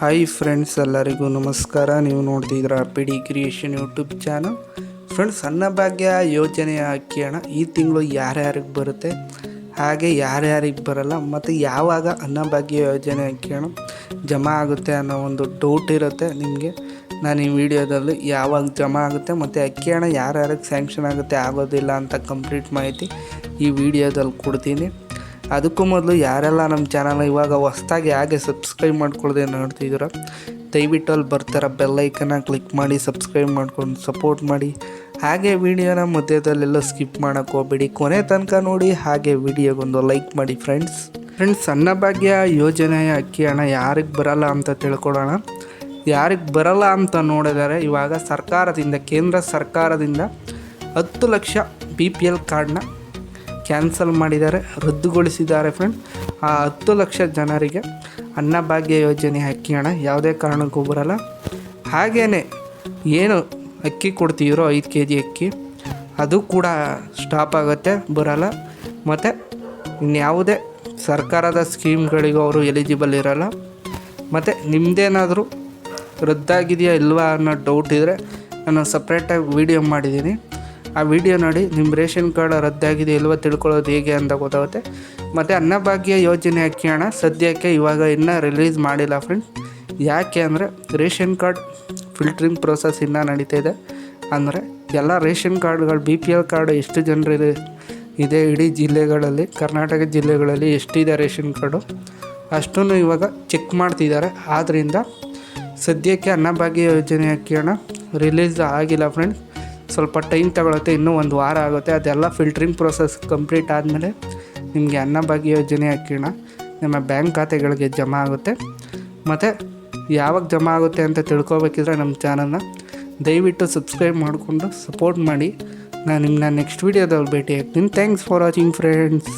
Hi friends ಎಲ್ಲರಿಗೂ ನಮಸ್ಕಾರ. ನೀವು ನೋಡ್ತಿದ್ದೀರಾ P D creation YouTube channel friends Annabhagya ಯೋಜನೆ ಹಣ ಈ ತಿಂಗಳು ಯಾರ್ಯಾರಿಗೆ ಬರುತ್ತೆ? ಹಾಗೆ ಯಾರ್ಯಾರಿಗೆ ಬರಲ್ಲ, ಮತ್ತು ಯಾವಾಗ ಅನ್ನಭಾಗ್ಯ ಯೋಜನೆ ಅಕ್ಕಿ ಹಣ ಜಮಾ ಆಗುತ್ತೆ ಅನ್ನೋ ಒಂದು ಡೌಟ್ ಇರುತ್ತೆ ನಿಮಗೆ. ನಾನು ಈ ವಿಡಿಯೋದಲ್ಲಿ ಯಾವಾಗ ಜಮಾ ಆಗುತ್ತೆ, ಮತ್ತು ಅಕ್ಕಿ ಹಣ ಯಾರ್ಯಾರಿಗೆ ಸ್ಯಾಂಕ್ಷನ್ ಆಗುತ್ತೆ ಆಗೋದಿಲ್ಲ ಅಂತ ಕಂಪ್ಲೀಟ್ ಮಾಹಿತಿ ಈ ವಿಡಿಯೋದಲ್ಲಿ ಕೊಡ್ತೀನಿ. ಅದಕ್ಕೂ ಮೊದಲು ಯಾರೆಲ್ಲ ನಮ್ಮ ಚಾನಲ್ ಇವಾಗ ಹೊಸ್ದಾಗಿ ಹಾಗೆ ಸಬ್ಸ್ಕ್ರೈಬ್ ಮಾಡ್ಕೊಳ್ಳದೆ ನೋಡ್ತಿದ್ದೀರ, ದಯವಿಟ್ಟು ಅಲ್ಲಿ ಬರ್ತಾರ ಬೆಲ್ಲೈಕನ್ನ ಕ್ಲಿಕ್ ಮಾಡಿ ಸಬ್ಸ್ಕ್ರೈಬ್ ಮಾಡ್ಕೊಂಡು ಸಪೋರ್ಟ್ ಮಾಡಿ. ಹಾಗೆ ವಿಡಿಯೋನ ಮಧ್ಯದಲ್ಲೆಲ್ಲ ಸ್ಕಿಪ್ ಮಾಡೋಕ್ಕೆ ಹೋಗ್ಬೇಡಿ. ಕೊನೆ ತನಕ ನೋಡಿ, ಹಾಗೆ ವಿಡಿಯೋಗೊಂದು ಲೈಕ್ ಮಾಡಿ ಫ್ರೆಂಡ್ಸ್ ಫ್ರೆಂಡ್ಸ್ ಅನ್ನಭಾಗ್ಯ ಯೋಜನೆಯ ಅಕ್ಕಿ ಹಣ ಯಾರಿಗೆ ಬರಲ್ಲ ಅಂತ ತಿಳ್ಕೊಳ್ಳೋಣ. ಯಾರಿಗೆ ಬರಲ್ಲ ಅಂತ ನೋಡಿದರೆ ಇವಾಗ ಸರ್ಕಾರದಿಂದ, ಕೇಂದ್ರ ಸರ್ಕಾರದಿಂದ ಹತ್ತು ಲಕ್ಷ ಬಿ ಪಿ ಎಲ್ ಕಾರ್ಡ್ನ ಕ್ಯಾನ್ಸಲ್ ಮಾಡಿದ್ದಾರೆ, ರದ್ದುಗೊಳಿಸಿದ್ದಾರೆ ಫ್ರೆಂಡ್ ಆ ಹತ್ತು ಲಕ್ಷ ಜನರಿಗೆ ಅನ್ನಭಾಗ್ಯ ಯೋಜನೆ ಅಕ್ಕಿ ಹಣ ಯಾವುದೇ ಕಾರಣಕ್ಕೂ ಬರಲ್ಲ. ಹಾಗೆಯೇ ಏನು ಅಕ್ಕಿ ಕೊಡ್ತೀರೋ ಐದು ಕೆ ಜಿ ಅಕ್ಕಿ, ಅದು ಕೂಡ ಸ್ಟಾಪ್ ಆಗುತ್ತೆ, ಬರಲ್ಲ. ಮತ್ತು ಇನ್ಯಾವುದೇ ಸರ್ಕಾರದ ಸ್ಕೀಮ್ಗಳಿಗೂ ಅವರು ಎಲಿಜಿಬಲ್ ಇರಲ್ಲ. ಮತ್ತು ನಿಮ್ಮದೇನಾದರೂ ರದ್ದಾಗಿದೆಯಾ ಇಲ್ವಾ ಅನ್ನೋ ಡೌಟ್ ಇದ್ದರೆ ನಾನು ಸಪ್ರೇಟಾಗಿ ವೀಡಿಯೋ ಮಾಡಿದ್ದೀನಿ. ಆ ವಿಡಿಯೋ ನೋಡಿ ನಿಮ್ಮ ರೇಷನ್ ಕಾರ್ಡ್ ರದ್ದಾಗಿದೆ ಇಲ್ವೋ ತಿಳ್ಕೊಳ್ಳೋದು ಹೇಗೆ ಅಂತ ಗೊತ್ತಾಗುತ್ತೆ. ಮತ್ತು ಅನ್ನಭಾಗ್ಯ ಯೋಜನೆ ಅಕ್ಕಿ ಹಣ ಸದ್ಯಕ್ಕೆ ಇವಾಗ ಇನ್ನೂ ರಿಲೀಸ್ ಮಾಡಿಲ್ಲ ಫ್ರೆಂಡ್ಸ್ ಯಾಕೆ ಅಂದರೆ, ರೇಷನ್ ಕಾರ್ಡ್ ಫಿಲ್ಟ್ರಿಂಗ್ ಪ್ರೋಸೆಸ್ ಇನ್ನೂ ನಡೀತಾ ಇದೆ. ಅಂದರೆ ಎಲ್ಲ ರೇಷನ್ ಕಾರ್ಡ್ಗಳು ಬಿ ಪಿ ಎಲ್ ಕಾರ್ಡ್ ಎಷ್ಟು ಜನರಿದೆ ಇದೆ ಇಡೀ ಜಿಲ್ಲೆಗಳಲ್ಲಿ, ಕರ್ನಾಟಕ ಜಿಲ್ಲೆಗಳಲ್ಲಿ ಎಷ್ಟಿದೆ ರೇಷನ್ ಕಾರ್ಡು? ಅಷ್ಟೂ ಇವಾಗ ಚೆಕ್ ಮಾಡ್ತಿದ್ದಾರೆ. ಆದ್ದರಿಂದ ಸದ್ಯಕ್ಕೆ ಅನ್ನಭಾಗ್ಯ ಯೋಜನೆ ಅಕ್ಕಿ ಹಣ ರಿಲೀಸ್ ಆಗಿಲ್ಲ ಫ್ರೆಂಡ್ಸ್ ಸ್ವಲ್ಪ ಟೈಮ್ ತಗೊಳುತ್ತೆ, ಇನ್ನೂ ಒಂದು ವಾರ ಆಗುತ್ತೆ. ಅದೆಲ್ಲ ಫಿಲ್ಟ್ರಿಂಗ್ ಪ್ರೋಸೆಸ್ ಕಂಪ್ಲೀಟ್ ಆದಮೇಲೆ ನಿಮಗೆ ಅನ್ನಭಾಗ್ಯ ಯೋಜನೆ ಹಣ ನಿಮ್ಮ ಬ್ಯಾಂಕ್ ಖಾತೆಗಳಿಗೆ ಜಮಾ ಆಗುತ್ತೆ. ಮತ್ತು ಯಾವಾಗ ಜಮಾ ಆಗುತ್ತೆ ಅಂತ ತಿಳ್ಕೊಬೇಕಿದ್ರೆ ನಮ್ಮ ಚಾನಲ್ನ ದಯವಿಟ್ಟು ಸಬ್ಸ್ಕ್ರೈಬ್ ಮಾಡಿಕೊಂಡು ಸಪೋರ್ಟ್ ಮಾಡಿ. ನಾನು ನಿಮ್ಮನ್ನ ನೆಕ್ಸ್ಟ್ ವೀಡಿಯೋದಲ್ಲಿ ಭೇಟಿ ಆಗ್ತೀನಿ. Thanks for watching friends